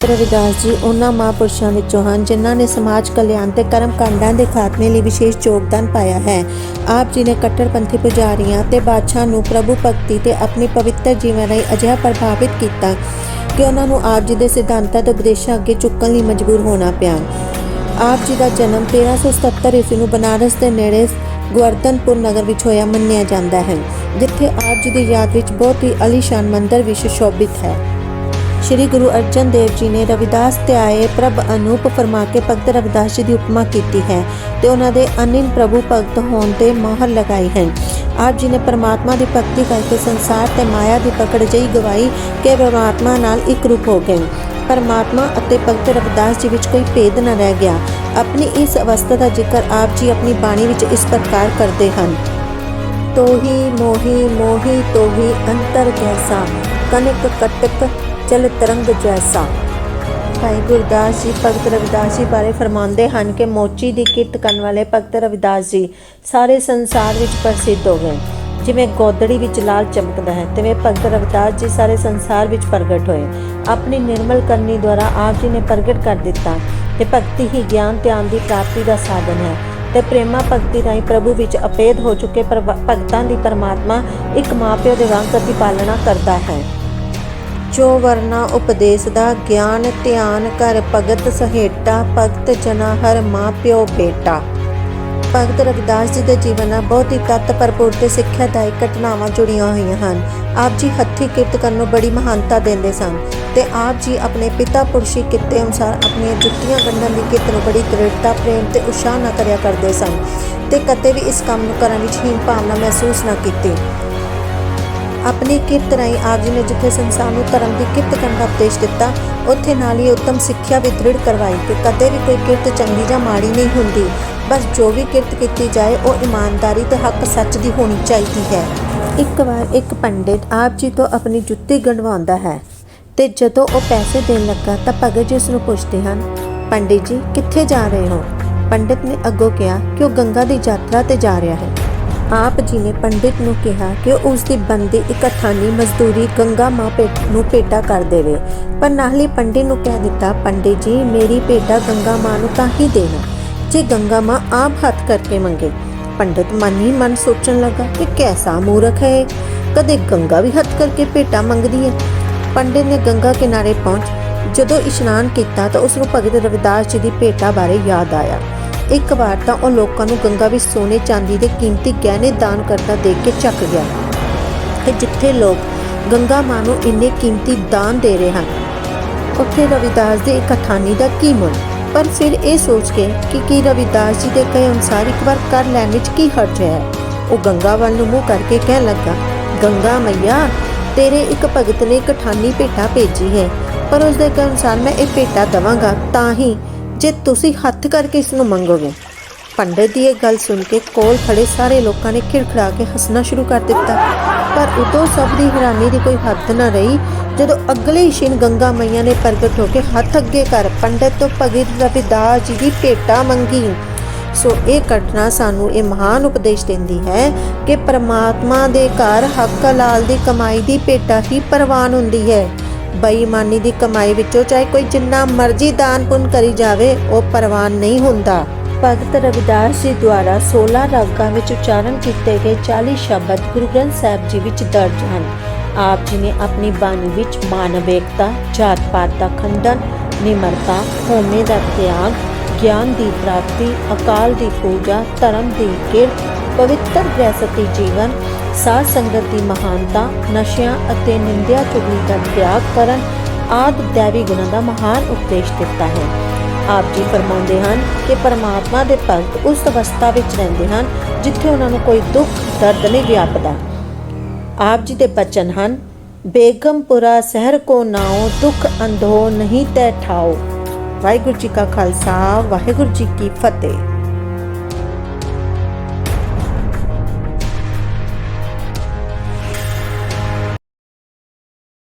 ਰਵਿਦਾਸ ਜੀ, ਉਹਨਾਂ ਮਹਾਂਪੁਰਸ਼ਾਂ ਵਿੱਚੋਂ ਹਨ, ਜਿਨ੍ਹਾਂ ਨੇ ਸਮਾਜ ਕਲਿਆਣ ਤੇ ਕਰਮ ਕਾਂਡਾਂ ਦੇ ਖਾਤਮੇ ਲਈ ਵਿਸ਼ੇਸ਼ ਯੋਗਦਾਨ ਪਾਇਆ ਹੈ। ਆਪ ਜੀ ਨੇ ਕੱਟੜਪੰਥੀ ਪੁਜਾਰੀਆਂ ਤੇ ਬਾਦਸ਼ਾਹ ਨੂੰ ਪ੍ਰਭੂ ਭਗਤੀ ਤੇ ਆਪਣੀ ਪਵਿੱਤਰ ਜੀਵਨ ਰਾਹੀਂ ਅਜਿਹਾ ਪ੍ਰਭਾਵਿਤ ਕੀਤਾ ਕਿ ਉਹਨਾਂ ਨੂੰ ਆਪ ਜੀ ਦੇ ਸਿਧਾਂਤਾਂ ਤੇ ਉਪਦੇਸ਼ਾਂ ਅੱਗੇ ਝੁਕਣ ਲਈ ਮਜਬੂਰ ਹੋਣਾ ਪਿਆ। ਆਪ ਜੀ ਦਾ ਜਨਮ 1377 ਈਸਵੀ ਨੂੰ ਬਨਾਰਸ ਦੇ ਨੇੜੇ ਗਵਰਧਨਪੁਰ ਨਗਰ ਵਿੱਚ ਹੋਇਆ ਮੰਨਿਆ ਜਾਂਦਾ ਹੈ, ਜਿੱਥੇ ਆਪ ਜੀ ਦੀ ਯਾਦ ਵਿੱਚ ਬਹੁਤ ਹੀ ਅਲੀਸ਼ਾਨ ਮੰਦਿਰ ਵੀ ਸੁਸ਼ੋਭਿਤ ਹੈ। ਸ਼੍ਰੀ ਗੁਰੂ ਅਰਜਨ ਦੇਵ ਜੀ ਨੇ ਰਵਿਦਾਸ ਤੇ ਆਏ ਪ੍ਰਭ ਅਨੂਪ ਫਰਮਾ ਕੇ ਭਗਤ ਰਵਿਦਾਸ ਜੀ ਦੀ ਉਪਮਾ ਕੀਤੀ ਹੈ ਤੇ ਉਹਨਾਂ ਦੇ ਅਨਿਲ ਪ੍ਰਭੂ ਭਗਤ ਹੋਣ ਤੇ ਮੋਹਰ ਲਗਾਈ ਹੈ। ਆਪ ਜੀ ਨੇ ਪਰਮਾਤਮਾ ਦੀ ਭਗਤੀ ਕਰਕੇ ਸੰਸਾਰ ਤੇ ਮਾਇਆ ਦੀ ਪਕੜ ਜਈ ਗਵਾਈ ਕਿ ਪਰਮਾਤਮਾ ਨਾਲ ਇੱਕ ਰੂਪ ਹੋ ਗਏ। ਪਰਮਾਤਮਾ ਅਤੇ ਭਗਤ ਰਵਿਦਾਸ ਜੀ ਵਿੱਚ ਕੋਈ ਭੇਦ ਨਾ ਰਹਿ ਗਿਆ। ਆਪਣੀ ਇਸ ਅਵਸਥਾ ਦਾ ਜ਼ਿਕਰ ਆਪ ਜੀ ਆਪਣੀ ਬਾਣੀ ਵਿੱਚ ਇਸ ਪ੍ਰਕਾਰ ਕਰਦੇ ਹਨ। ਤੋਹੀ ਮੋਹੀ ਮੋਹੀ ਤੋਹੀ ਅੰਤਰ ਜੈਸਾ ਕਨਕ ਕਟਕ ਚਲ ਤਰੰਗ ਜੈਸਾ। ਭਾਈ ਗੁਰਦਾਸ ਜੀ, ਭਗਤ ਰਵਿਦਾਸ ਜੀ ਬਾਰੇ ਫਰਮਾਉਂਦੇ ਹਨ ਕਿ ਮੋਚੀ ਦੀ ਕਿਰਤ ਕਰਨ ਵਾਲੇ ਭਗਤ ਰਵਿਦਾਸ ਜੀ ਸਾਰੇ ਸੰਸਾਰ ਵਿੱਚ ਪ੍ਰਸਿੱਧ ਹੋ ਗਏ। ਜਿਵੇਂ ਗੋਦੜੀ ਵਿੱਚ ਲਾਲ ਚਮਕਦਾ ਹੈ, ਤਿਵੇਂ ਭਗਤ ਰਵਿਦਾਸ ਜੀ ਸਾਰੇ ਸੰਸਾਰ ਵਿੱਚ ਪ੍ਰਗਟ ਹੋਏ। ਆਪਣੀ ਨਿਰਮਲ ਕਰਨੀ ਦੁਆਰਾ ਆਪ ਜੀ ਨੇ ਪ੍ਰਗਟ ਕਰ ਦਿੱਤਾ। ਕਿ ਭਗਤੀ ਹੀ ਗਿਆਨ, ਧਿਆਨ ਦੀ ਪ੍ਰਾਪਤੀ ਦਾ ਸਾਧਨ ਹੈ। ਤੇ ਪ੍ਰੇਮਾ ਭਗਤੀ ਰਾਹੀਂ ਪ੍ਰਭੂ ਵਿੱਚ ਅਪੇਧ ਹੋ ਚੁੱਕੇ ਪ੍ਰਭ- ਭਗਤਾਂ ਦੀ ਪਰਮਾਤਮਾ ਇੱਕ ਮਾਪਿਓ ਦੇ ਵਾਂਗ ਪ੍ਰਤੀਪਾਲਣਾ ਕਰਦਾ ਹੈ। ਜੋ ਵਰਨਾ ਉਪਦੇਸ਼ ਦਾ ਗਿਆਨ ਧਿਆਨ ਕਰ ਭਗਤ ਸਹੇਟਾ, ਭਗਤ ਜਨਾ ਹਰ ਮਾਂ ਪਿਓ ਬੇਟਾ। ਭਗਤ ਰਵਿਦਾਸ ਜੀ ਦੇ ਜੀਵਨ ਨਾਲ ਬਹੁਤ ਹੀ ਤੱਤ ਭਰਪੂਰ ਤੇ ਸਿੱਖਿਆਦਾਇਕ ਘਟਨਾਵਾਂ ਜੁੜੀਆਂ ਹੋਈਆਂ ਹਨ। ਆਪ ਜੀ ਹੱਥੀਂ ਕਿਰਤ ਕਰਨ ਨੂੰ ਬੜੀ ਮਹਾਨਤਾ ਦਿੰਦੇ ਸਨ ਤੇ ਆਪ ਜੀ ਆਪਣੇ ਪਿਤਾ ਪੁਰਸ਼ੀ ਕਿੱਤੇ ਅਨੁਸਾਰ ਆਪਣੀਆਂ ਜੁੱਤੀਆਂ ਗੰਢਣ ਦੀ ਕਿਰਤ ਨੂੰ ਬੜੀ ਦ੍ਰਿੜਤਾ, ਪ੍ਰੇਮ ਤੇ ਉਤਸ਼ਾਹ ਨਾਲ ਕਰਿਆ ਕਰਦੇ ਸਨ ਤੇ ਕਦੇ ਵੀ ਇਸ ਕੰਮ ਨੂੰ ਕਰਨ ਵਿੱਚ ਹੀਨ ਭਾਵਨਾ ਮਹਿਸੂਸ ਨਾ ਕੀਤੀ। ਆਪਣੀ ਕਿਰਤ ਰਾਹੀਂ ਆਪ ਜੀ ਨੇ ਜਿੱਥੇ ਸੰਸਾਰ ਨੂੰ ਧਰਮ ਦੀ ਕਿਰਤ ਕਰਨ ਦਾ ਉਪਦੇਸ਼ ਦਿੱਤਾ, ਉੱਥੇ ਨਾਲ ਹੀ ਉੱਤਮ ਸਿੱਖਿਆ ਵੀ ਦ੍ਰਿੜ ਕਰਵਾਈ ਕਿ ਕਦੇ ਵੀ ਕੋਈ ਕਿਰਤ ਚੰਗੀ ਜਾਂ ਮਾੜੀ ਨਹੀਂ ਹੁੰਦੀ। ਬਸ ਜੋ ਵੀ ਕਿਰਤ ਕੀਤੀ ਜਾਏ, ਉਹ ਇਮਾਨਦਾਰੀ ਤੇ ਹੱਕ ਸੱਚ ਦੀ ਹੋਣੀ ਚਾਹੀਦੀ ਹੈ। ਇੱਕ ਵਾਰ ਇੱਕ ਪੰਡਿਤ ਆਪ ਜੀ ਤੋਂ ਆਪਣੀ ਜੁੱਤੀ ਗੰਢਵਾਉਂਦਾ ਹੈ ਤੇ ਜਦੋਂ ਉਹ ਪੈਸੇ ਦੇਣ ਲੱਗਾ ਤਾਂ ਭਗਤ ਜੀ ਉਸ ਨੂੰ ਪੁੱਛਦੇ ਹਨ, ਪੰਡਿਤ ਜੀ, ਕਿੱਥੇ ਜਾ ਰਹੇ ਹੋ? ਪੰਡਿਤ ਨੇ ਅੱਗੋਂ ਕਿਹਾ ਕਿ ਉਹ ਗੰਗਾ ਦੀ ਯਾਤਰਾ ਤੇ ਜਾ ਰਿਹਾ ਹੈ। ਆਪ ਜੀ ਨੇ ਪੰਡਿਤ ਨੂੰ ਕਿਹਾ ਕਿ ਉਸ ਦੀ ਬੰਦੀ ਇਕੱਠਾਨੀ ਮਜ਼ਦੂਰੀ ਗੰਗਾ ਮਾਂ ਨੂੰ ਭੇਟਾ ਕਰ ਦੇਵੇ। ਪਰ ਨਾਲ ਹੀ ਪੰਡਿਤ ਨੂੰ ਕਹਿ ਦਿੱਤਾ, ਪੰਡਿਤ ਜੀ, ਮੇਰੀ ਭੇਟਾ ਗੰਗਾ ਮਾਂ ਨੂੰ ਤਾਂ ਹੀ ਦੇਣਾ। ਜੇ ਗੰਗਾ ਮਾਂ ਆਪ ਹੱਥ ਕਰਕੇ ਮੰਗੇ। ਪੰਡਿਤ ਮਨ ਹੀ ਮਨ ਸੋਚਣ ਲੱਗਾ ਕਿ ਕੈਸਾ ਮੂਰਖ ਹੈ ਇਹ। ਕਦੇ ਗੰਗਾ ਵੀ ਹੱਥ ਕਰਕੇ ਭੇਟਾ ਮੰਗਦੀ ਹੈ? ਪੰਡਿਤ ਨੇ ਗੰਗਾ ਕਿਨਾਰੇ ਪਹੁੰਚ। ਜਦੋਂ ਇਸ਼ਨਾਨ ਕੀਤਾ ਤਾਂ ਉਸ ਨੂੰ ਭਗਤ ਰਵਿਦਾਸ ਜੀ ਦੀ ਭੇਟਾ ਬਾਰੇ ਯਾਦ ਆਇਆ। ਇੱਕ ਵਾਰ ਤਾਂ ਉਹ ਲੋਕਾਂ ਨੂੰ ਗੰਗਾ ਵਿੱਚ ਸੋਨੇ ਚਾਂਦੀ ਦੇ ਕੀਮਤੀ ਗਹਿਣੇ ਦਾਨ ਕਰਦਾ ਦੇਖ ਕੇ ਚੱਕ ਗਿਆ। ਕਿ ਜਿੱਥੇ ਲੋਕ ਗੰਗਾ ਮਾਂ ਨੂੰ ਇੰਨੇ ਕੀਮਤੀ ਦਾਨ ਦੇ ਰਹੇ ਹਨ, ਉੱਥੇ ਰਵਿਦਾਸ ਦੇ ਇੱਕ ਦਾ ਕੀ ਮੁੱਲ? ਪਰ ਫਿਰ ਇਹ ਸੋਚ ਕੇ ਕਿ ਕੀ ਰਵਿਦਾਸ ਜੀ ਦੇ ਕਹੇ ਅਨੁਸਾਰ ਇੱਕ ਵਾਰ ਕਰ ਲੈਣ ਵਿੱਚ ਕੀ ਹਰਜ ਹੈ ਉਹ ਗੰਗਾ ਵੱਲ ਨੂੰ ਮੂੰਹ ਕਰਕੇ ਕਹਿਣ ਲੱਗਾ, ਗੰਗਾ ਮਈਆ, ਤੇਰੇ ਇੱਕ ਭਗਤ ਨੇ ਕਠਾਨੀ ਭੇਟਾ ਭੇਜੀ ਹੈ, ਪਰ ਉਸ ਦੇ ਅਨੁਸਾਰ ਮੈਂ ਇਹ ਭੇਟਾ ਦਵਾਂਗਾ ਤਾਂ ਹੀ ਜੇ ਤੁਸੀਂ ਹੱਥ ਕਰਕੇ ਇਸ ਨੂੰ ਮੰਗੋਗੇ। ਪੰਡਿਤ ਦੀ ਇਹ ਗੱਲ ਸੁਣ ਕੇ ਕੋਲ ਖੜੇ ਸਾਰੇ ਲੋਕਾਂ ਨੇ ਖਿੜਖੜਾ ਕੇ ਹੱਸਣਾ ਸ਼ੁਰੂ ਕਰ ਦਿੱਤਾ। ਪਰ ਉਦੋਂ ਸਭ ਦੀ ਹੈਰਾਨੀ ਦੀ ਕੋਈ ਹੱਦ ਨਾ ਰਹੀ, ਜਦੋਂ ਅਗਲੇ ਹੀ ਸ਼ਿਨ ਗੰਗਾ ਮਈਆ ਨੇ ਪ੍ਰਗਟ ਹੋ ਕੇ ਹੱਥ ਅੱਗੇ ਕਰ ਪੰਡਿਤ ਤੋਂ ਭਗਤ ਰਵਿਦਾਸ ਜੀ ਦੀ ਭੇਟਾ ਮੰਗੀ। ਸੋ ਇਹ ਘਟਨਾ ਸਾਨੂੰ ਇਹ ਮਹਾਨ ਉਪਦੇਸ਼ ਦਿੰਦੀ ਹੈ ਕਿ ਪਰਮਾਤਮਾ ਦੇ ਘਰ ਹੱਕ ਲਾਲ ਦੀ ਕਮਾਈ ਦੀ ਭੇਟਾ ਹੀ ਪ੍ਰਵਾਨ ਹੁੰਦੀ ਹੈ। ਬੇਈਮਾਨੀ ਦੀ ਕਮਾਈ ਵਿੱਚੋਂ ਚਾਹੇ ਕੋਈ ਜਿੰਨਾ ਮਰਜ਼ੀ ਦਾਨ ਪੁੰਨ ਕਰੀ ਜਾਵੇ, ਉਹ ਪ੍ਰਵਾਨ ਨਹੀਂ ਹੁੰਦਾ। ਭਗਤ ਰਵਿਦਾਸ ਜੀ ਦੁਆਰਾ 16 ਰਾਗਾਂ ਵਿੱਚ ਉਚਾਰਨ ਕੀਤੇ ਗਏ 40 ਸ਼ਬਦ ਗੁਰੂ ਗ੍ਰੰਥ ਸਾਹਿਬ ਜੀ ਵਿੱਚ ਦਰਜ ਹਨ। ਆਪ ਜੀ ਨੇ ਆਪਣੀ ਬਾਣੀ ਵਿੱਚ ਮਾਨਵ ਏਕਤਾ ਜਾਤ ਪਾਤ ਦਾ ਖੰਡਨ, ਨਿਮਰਤਾ ਹੋਮੇ ਦਾ ਤਿਆਗ, ਗਿਆਨ ਦੀ ਪ੍ਰਾਪਤੀ, ਅਕਾਲ ਦੀ ਪੂਜਾ, ਧਰਮ ਦੀ ਕਿਰਤ ਪਵਿੱਤਰ ਗ੍ਰਹਿਸਤੀ ਜੀਵਨ, ਸਾਧ ਸੰਗਤ ਦੀ ਮਹਾਨਤਾ, ਨਸ਼ਿਆਂ ਅਤੇ ਨਿੰਦਿਆ ਚੁਗਲੀ ਦਾ ਤਿਆਗ ਕਰਨ ਆਦ ਦੇਵੀ ਗੁਣਾਂ ਦਾ ਮਹਾਨ ਉਪਦੇਸ਼ ਦਿੱਤਾ ਹੈ। ਆਪ ਜੀ ਫਰਮਾਉਂਦੇ ਹਨ ਕਿ ਪਰਮਾਤਮਾ ਦੇ ਭਗਤ ਉਸ ਅਵਸਥਾ ਵਿੱਚ ਰਹਿੰਦੇ ਹਨ ਜਿੱਥੇ ਉਹਨਾਂ ਨੂੰ ਕੋਈ ਦੁੱਖ, ਦਰਦ ਨਹੀਂ ਵਿਆਪਦਾ। ਆਪ ਜੀ ਦੇ ਬਚਨ ਹਨ, ਬੇਗਮਪੁਰਾ ਸ਼ਹਿਰ ਕੋ ਨਾਉ, ਦੁਖ ਅੰਧੋ ਨਹੀਂ ਤੈ ਠਾਓ ਵਾਹਿਗੁਰੂ ਜੀ ਕਾ ਖਾਲਸਾ, ਵਾਹਿਗੁਰੂ ਜੀ ਕੀ ਫਤਿਹ।